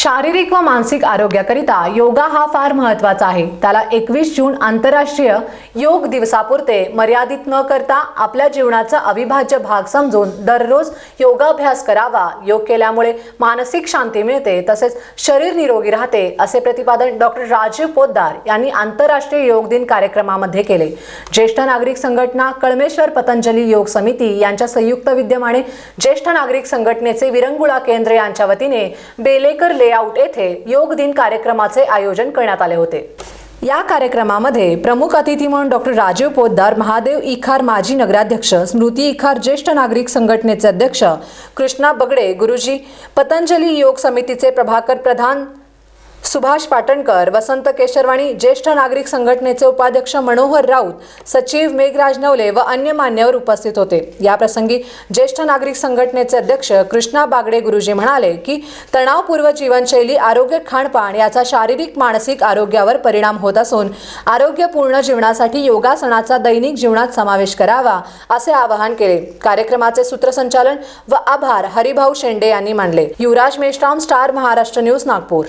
शारीरिक व मानसिक आरोग्याकरिता योगा हा फार महत्त्वाचा आहे. त्याला एकवीस जून आंतरराष्ट्रीय योग दिवसापुरते मर्यादित न करता आपल्या जीवनाचा अविभाज्य भाग समजून दररोज योगाभ्यास करावा. योग केल्यामुळे मानसिक शांती मिळते तसेच शरीर निरोगी राहते असे प्रतिपादन डॉक्टर राजीव पोद्दार यांनी आंतरराष्ट्रीय योग दिन कार्यक्रमामध्ये केले. ज्येष्ठ नागरिक संघटना कळमेश्वर पतंजली योग समिती यांच्या संयुक्त विद्यमाने ज्येष्ठ नागरिक संघटनेचे विरंगुळा केंद्र यांच्या वतीने बेलेकर ले लेआउट येथे योग दिन कार्यक्रमाचे आयोजन करण्यात आले होते. या कार्यक्रमामध्ये प्रमुख अतिथी म्हणून डॉक्टर राजीव पोद्दार महादेव इखार माजी नगराध्यक्ष स्मृती इखार ज्येष्ठ नागरिक संघटनेचे अध्यक्ष कृष्णा बगडे गुरुजी पतंजली योग समितीचे प्रभाकर प्रधान सुभाष पाटणकर वसंत केशरवाणी ज्येष्ठ नागरिक संघटनेचे उपाध्यक्ष मनोहर राऊत सचिव मेघराज नवले व अन्य मान्यवर उपस्थित होते. याप्रसंगी ज्येष्ठ नागरिक संघटनेचे अध्यक्ष कृष्णा बागडे गुरुजी म्हणाले की तणावपूर्व जीवनशैली आरोग्य खाणपान याचा शारीरिक मानसिक आरोग्यावर परिणाम होत असून आरोग्यपूर्ण जीवनासाठी योगासनाचा दैनिक जीवनात समावेश करावा असे आवाहन केले. कार्यक्रमाचे सूत्रसंचालन व आभार हरिभाऊ शेंडे यांनी मानले. Yuvraj Meshram star Maharashtra news Nagpur.